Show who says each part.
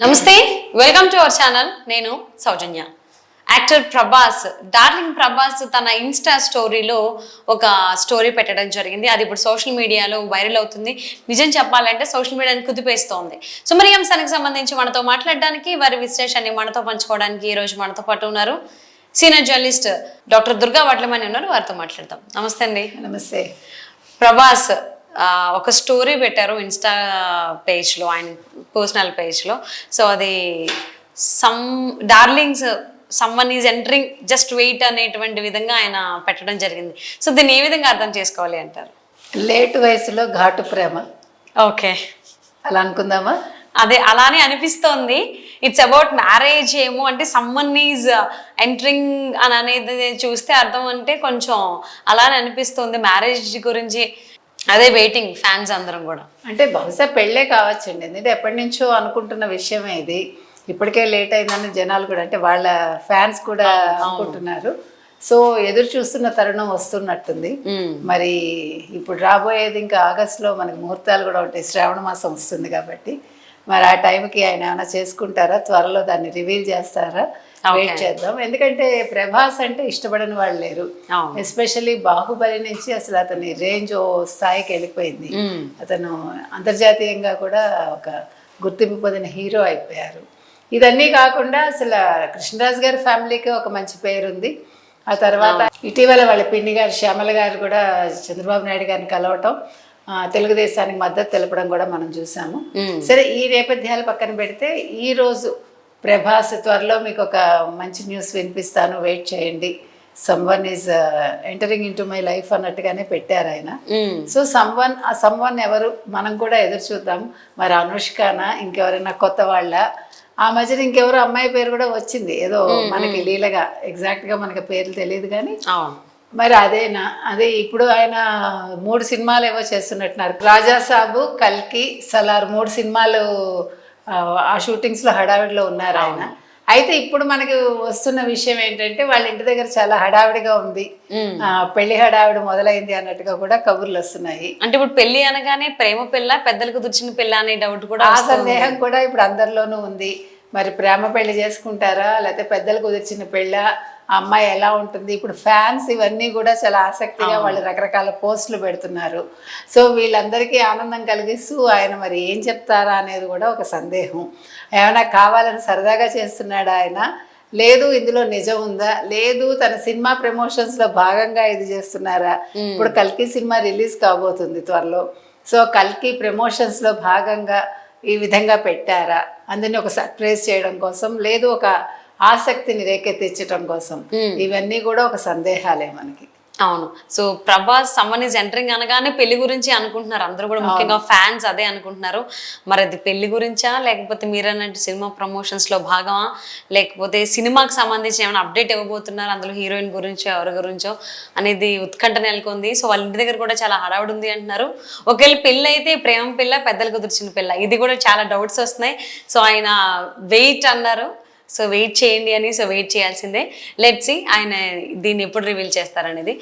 Speaker 1: నమస్తే welcome to our channel. నేను Soujanya. Actor Prabhas darling Prabhas తన ఇన్స్టా స్టోరీలో ఒక స్టోరీ పెట్టడం జరిగింది. అది ఇప్పుడు సోషల్ మీడియాలో వైరల్ అవుతుంది. నిజం చెప్పాలంటే సోషల్ మీడియాని కుదిపేస్తోంది. సో మరి అంశానికి సంబంధించి మనతో మాట్లాడడానికి వారి విశ్లేషణని మనతో పంచుకోవడానికి ఈ రోజు మనతో పాటు ఉన్నారు senior journalist doctor Durga Vadlamani ఉన్నారు. వారితో మాట్లాడదాం. నమస్తే అండి.
Speaker 2: నమస్తే.
Speaker 1: ప్రభాస్ ఒక స్టోరీ పెట్టారు ఇన్స్టా పేజ్లో. ఆయన పర్సనల్ పేజ్లో సో అది some darlings someone is entering just wait అనేటువంటి విధంగా ఆయన పెట్టడం జరిగింది. సో దీన్ని ఏ విధంగా అర్థం చేసుకోవాలి అంటారు?
Speaker 2: లేట్ వయసులో ఘాటు ప్రేమ.
Speaker 1: ఓకే.
Speaker 2: అలా అనుకుందామా?
Speaker 1: అదే అలానే అనిపిస్తోంది. ఇట్స్ అబౌట్ మ్యారేజ్ ఏమో అంటే సమ్మన్ ఈజ్ ఎంటరింగ్ అని అనేది చూస్తే అర్థం అంటే కొంచెం అలానే అనిపిస్తుంది. మ్యారేజ్ గురించి అదే వెయిటింగ్ ఫ్యాన్స్ అందరం కూడా.
Speaker 2: అంటే బహుశా పెళ్ళే కావచ్చండి. ఎందుకంటే ఎప్పటి నుంచో అనుకుంటున్న విషయమే ఇది. ఇప్పటికే లేట్ అయిందని జనాలు కూడా అంటే వాళ్ళ ఫ్యాన్స్ కూడా అనుకుంటున్నారు. సో ఎదురు చూస్తున్న తరుణం వస్తున్నట్టుంది. మరి ఇప్పుడు రాబోయేది ఇంకా ఆగస్టులో మనకి ముహూర్తాలు కూడా ఉంటాయి. శ్రావణ మాసం వస్తుంది కాబట్టి. మరి ఆ టైంకి ఆయన ఏమైనా చేసుకుంటారా? త్వరలో దాన్ని రివీల్ చేస్తారా? వెయిట్ చేద్దాం. ఎందుకంటే ప్రభాస్ అంటే ఇష్టపడని వాళ్ళు లేరు. ఎస్పెషల్లీ బాహుబలి నుంచి అసలు అతని రేంజ్ ఓ స్థాయికి వెళ్ళిపోయింది.
Speaker 1: మ్మ్.
Speaker 2: అతను అంతర్జాతీయంగా కూడా ఒక గుర్తింపు పొందిన హీరో అయిపోయారు. ఇదన్నీ కాకుండా అసలు కృష్ణరాజు గారి ఫ్యామిలీకి ఒక మంచి పేరు ఉంది ఆ తర్వాత ఇటీవల వాళ్ళ పిన్ని గారు శ్యామల గారు కూడా చంద్రబాబు నాయుడు గారిని కలవటం తెలుగుదేశానికి మద్దతు తెలపడం కూడా మనం చూసాము.
Speaker 1: మ్మ్.
Speaker 2: సరే ఈ నేపథ్యాలు పక్కన పెడితే ఈ రోజు ప్రభాస్ త్వరలో మీకు ఒక మంచి న్యూస్ వినిపిస్తాను. వెయిట్ చేయండి. Someone is entering into my life అన్నట్టుగానే పెట్టారు ఆయన. సో సమ్వన్ ఆ సమ్వన్ ఎవరు మనం కూడా ఎదురు చూద్దాం. మరి అనుష్కనా ఇంకెవరైనా కొత్త వాళ్ళ? ఆ మధ్యన ఇంకెవరో అమ్మాయి పేరు కూడా వచ్చింది. ఏదో మనకి లీలగా ఎగ్జాక్ట్గా మనకి పేర్లు తెలియదు కానీ. మరి అదేనా? అదే ఇప్పుడు ఆయన మూడు సినిమాలు ఏవో చేస్తున్నట్టున్నారు. రాజా సాబు కల్కి సలార్ మూడు సినిమాలు ఆ, షూటింగ్స్లో హడావిడిలో ఉన్నారు ఆయన. అయితే ఇప్పుడు మనకి వస్తున్న విషయం ఏంటంటే వాళ్ళ ఇంటి దగ్గర చాలా హడావిడిగా ఉంది. పెళ్ళి హడావిడి మొదలైంది అన్నట్టుగా కూడా కబుర్లు వస్తున్నాయి.
Speaker 1: అంటే ఇప్పుడు పెళ్ళి అనగానే ప్రేమ పిల్ల పెద్దలకు దుర్చిన పిల్ల అనే డౌట్ కూడా
Speaker 2: ఆ సందేహం కూడా ఇప్పుడు అందరిలోనూ ఉంది. మరి ప్రేమ పెళ్ళి చేసుకుంటారా లేకపోతే పెద్దలు కుదిర్చిన పెళ్ళ అమ్మాయి ఎలా ఉంటుంది? ఇప్పుడు ఫ్యాన్స్ ఇవన్నీ కూడా చాలా ఆసక్తిగా వాళ్ళు రకరకాల పోస్టులు పెడుతున్నారు. సో వీళ్ళందరికీ ఆనందం కలిగిస్తూ ఆయన మరి ఏం చెప్తారా అనేది కూడా ఒక సందేహం. ఏమైనా కావాలని సరదాగా చేస్తున్నాడా ఆయన? లేదు ఇందులో నిజం ఉందా? లేదు తన సినిమా ప్రమోషన్స్లో భాగంగా ఇది చేస్తున్నారా? ఇప్పుడు కల్కి సినిమా రిలీజ్ కాబోతుంది త్వరలో. సో కల్కి ప్రమోషన్స్లో భాగంగా ఈ విధంగా పెట్టారా? అందరినీ ఒక సర్ప్రైజ్ చేయడం కోసం లేదు ఒక ఆసక్తిని రేకెత్తించడం కోసం. ఇవన్నీ కూడా ఒక సందేహాలే మనకి.
Speaker 1: అవును. So Prabhas someone is entering అనగానే పెళ్ళి గురించి అనుకుంటున్నారు. అందరూ కూడా ముఖ్యంగా ఫ్యాన్స్ అదే అనుకుంటున్నారు. మరి అది పెళ్ళి గురించా? లేకపోతే మీరు అన్నట్టు సినిమా ప్రమోషన్స్లో భాగమా? లేకపోతే సినిమాకి సంబంధించి ఏమైనా అప్డేట్ ఇవ్వబోతున్నారు? అందులో హీరోయిన్ గురించో ఎవరి గురించో అనేది ఉత్కంఠ నెలకొంది. సో వాళ్ళ ఇంటి దగ్గర కూడా చాలా హడావుడి ఉంది అంటున్నారు. ఒకవేళ పెళ్ళి అయితే ప్రేమ పిల్ల పెద్దలకు కుదిర్చిన పిల్ల. ఇది కూడా చాలా డౌట్స్ వస్తున్నాయి. సో ఆయన వెయిట్ అన్నారు. సో వెయిట్ చేయండి అని సో వెయిట్ చేయాల్సిందే. లెట్ సి ఆయన దీన్ని ఎప్పుడు రివీల్ చేస్తారనేది.